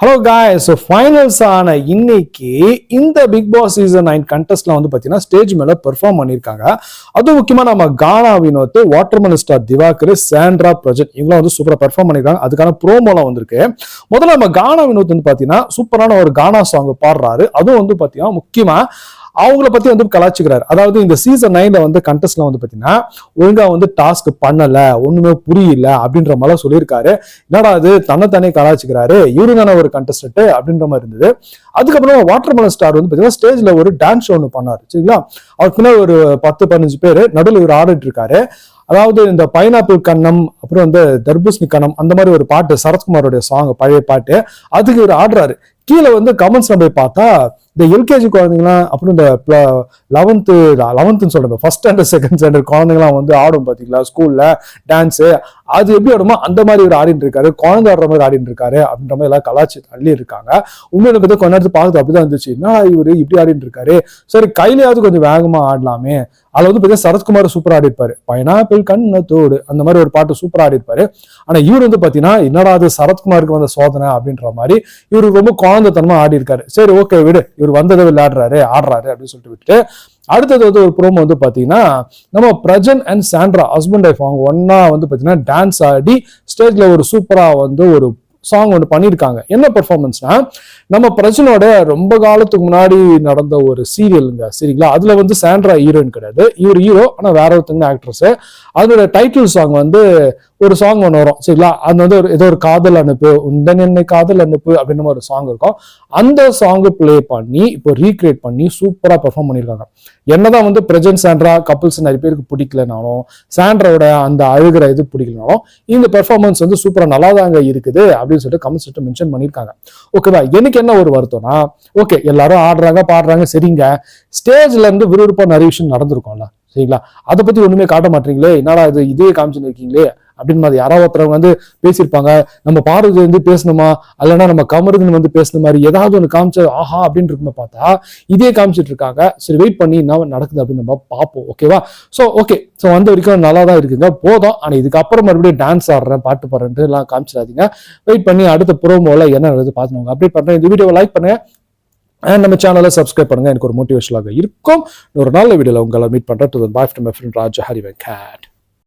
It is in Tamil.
ஹலோ காய் ஸோ ஃபைனல்ஸ் ஆன இன்னைக்கு இந்த பிக் பாஸ் சீசன் நைன் கண்டஸ்ட்லாம் வந்து பார்த்தீங்கன்னா ஸ்டேஜ் மேலே பெர்ஃபார்ம் பண்ணியிருக்காங்க அதுவும் முக்கியமாக நம்ம Gana Vinoth water star Divakar Sandra project இவங்களாம் வந்து சூப்பராக பெர்ஃபார்ம் பண்ணியிருக்காங்க அதுக்கான ப்ரோமோலாம் வந்திருக்கு. முதல்ல நம்ம கானா வினோத் வந்து பார்த்தீங்கன்னா சூப்பரான ஒரு கானா சாங் பாடுறாரு. அதுவும் வந்து பார்த்தீங்கன்னா முக்கியமாக அவங்கள பத்தி வந்து கலாச்சிக்கிறாரு. அதாவது இந்த சீசன் நைன்ல வந்து கண்டெஸ்ட்ல வந்து பாத்தீங்கன்னா ஒழுங்கா வந்து டாஸ்க் பண்ணல ஒண்ணுமே புரியல அப்படின்ற மாதிரி சொல்லியிருக்காரு. என்னடா அது தன்னைத்தானே கலாச்சிக்கிறாரு. இவரு தானே ஒரு கண்டஸ்டன்ட் அப்படின்ற மாதிரி இருந்தது. அதுக்கப்புறம் வாட்டர் மலன் ஸ்டார் வந்து பாத்தீங்கன்னா ஸ்டேஜ்ல ஒரு டான்ஸ் ஷோ ஒன்று பண்ணாரு. சரிங்களா? அவர் பின்னாடி ஒரு பத்து பதினஞ்சு பேர் நடுவில் இவர் ஆடிட்டு இருக்காரு. அதாவது இந்த பைனாப்பிள் கண்ணம் அப்புறம் வந்து தர்பூசணி கண்ணம் அந்த மாதிரி ஒரு பாட்டு சரத்குமாரோடைய சாங் பழைய பாட்டு அதுக்கு இவர் ஆடுறாரு. கீழே வந்து கமெண்ட்ஸ்ல போய் பார்த்தா இந்த எல்கேஜி குழந்தைங்களாம் அப்புறம் இந்த லெவன்த்து லெவன்த்துன்னு சொல்றேன் ஃபஸ்ட் ஸ்டாண்டர்ட் செகண்ட் ஸ்டாண்டர்ட் குழந்தைங்களாம் வந்து ஆடும் பார்த்தீங்களா ஸ்கூலில் டான்ஸு அது எப்படி ஆடுமோ அந்த மாதிரி இவர் ஆடிட்டு இருக்காரு. குழந்தை ஆடுற மாதிரி ஆடிட்டு இருக்காரு அப்படின்ற மாதிரி எல்லாம் கலாச்சி தள்ளி இருக்காங்க. உண்மையில பற்றி கொஞ்ச நேரத்து பார்த்து அப்படிதான் இருந்துச்சு. என்ன இவரு இப்படி ஆடிட்டு இருக்காரு? சரி கையிலையாவது கொஞ்சம் வேகமாக ஆடலாமே. அதில் வந்து பார்த்தீங்கன்னா சரத்குமார் சூப்பர் ஆடிப்பாரு பைனாப்பிள் கண்ணத்தோடு அந்த மாதிரி ஒரு பாட்டு சூப்பர் ஆடிப்பாரு ஆனால் இவர் வந்து பார்த்தீங்கன்னா என்னடா அது சரத்குமாருக்கு வந்த சோதனை அப்படின்ற மாதிரி இவர் ரொம்ப குழந்தைத்தனமாக ஆடி இருக்காரு சரி ஓகே விடு. இவர் வந்ததை விளையாடுறாரு ஆடுறாரு அப்படின்னு சொல்லிட்டு விட்டு அடுத்தது வந்து ஒரு ப்ரோமோ வந்து பார்த்தீங்கன்னா நம்ம Prajan and Sandra husband wife அவங்க ஒன்னா வந்து பார்த்தீங்கன்னா டான்ஸ் ஆடி ஸ்டேஜில் ஒரு சூப்பராக வந்து ஒரு சாங் ஒன்று பண்ணியிருக்காங்க என்ன பெர்ஃபார்மன்ஸ்னா நம்ம பிரச்சனோட ரொம்ப காலத்துக்கு முன்னாடி நடந்த ஒரு சீரியலுங்க சரிங்களா? அதில் வந்து சாண்ட்ரா ஹீரோயின் கிடையாது. இவர் ஹீரோ ஆனால் வேற ஒருத்தங்க ஆக்ட்ரஸ் அதோட டைட்டில் சாங் வந்து ஒரு சாங் ஒன்று வரும் சரிங்களா? அது வந்து ஒரு ஏதோ ஒரு காதல் அனுப்பு உந்தன் என்னை காதல் அனுப்பு அப்படின்ற மாதிரி ஒரு சாங் இருக்கும். அந்த சாங் ப்ளே பண்ணி இப்போ ரீக்ரியேட் பண்ணி சூப்பராக பெர்ஃபார்ம் பண்ணியிருக்காங்க என்னதான் வந்து பிரஜன் சாண்ட்ரா கப்புள்ஸ் நிறைய பேருக்கு பிடிக்கலனாலும் சாண்ட்ராவோட அந்த அழுகிற இது பிடிக்கலனாலும் இந்த பெர்ஃபார்மன்ஸ் வந்து சூப்பராக நல்லா தாங்க இருக்குது. அப்படின்னு சொல்லிட்டு கமெண்ட் சொல்லிட்டு மென்ஷன் பண்ணியிருக்காங்க. ஓகேவா எனக்கு என்ன ஒரு வருத்தம்னா ஓகே எல்லாரும் ஆடுறாங்க பாடுறாங்க சரிங்க. ஸ்டேஜ்ல இருந்து விறுவிறுப்பா நிறைய விஷயம் நடந்திருக்கும்ல சரிங்களா? அதை பத்தி ஒண்ணுமே காட்ட மாட்டீங்களே என்னடா இது இதே காமிச்சுன்னு இருக்கீங்களே அப்படின்னு மாதிரி யாராவது ஒருத்தரவங்க வந்து பேசியிருப்பாங்க. நம்ம பாடுறது வந்து பேசணுமா? இல்லைன்னா நம்ம கமருதுன்னு வந்து பேசுன மாதிரி ஏதாவது ஒன்று காமிச்சா ஆஹா அப்படின்னு இருக்குன்னு பார்த்தா இதே காமிச்சிட்டு இருக்காங்க. சரி வெயிட் பண்ணி என்ன நடக்குது அப்படின்னு நம்ம பார்ப்போம். ஓகேவா ஸோ ஓகே ஸோ வந்த வரைக்கும் நல்லா தான் இருக்குங்க. போதும். ஆனால் இதுக்கப்புறம் மறுபடியும் டான்ஸ் ஆடுறேன் பாட்டு பாடுறேன்ட்டு எல்லாம் காமிச்சிடாதீங்க. வெயிட் பண்ணி அடுத்த ப்ரோமோவில் என்ன நடக்குது பார்த்துக்கோங்க. அப்டேட் பண்ணுறேன் இந்த வீடியோவை லைக் பண்ணுங்க. அண்ட் நம்ம சேனலை சப்ஸ்கிரைப் பண்ணுங்க. எனக்கு ஒரு மோட்டிவேஷனாக இருக்கும். ஒரு நல்ல வீடியோவில் உங்களை மீட் பண்ணுறேன் to bye from friend Raja Hari Venkat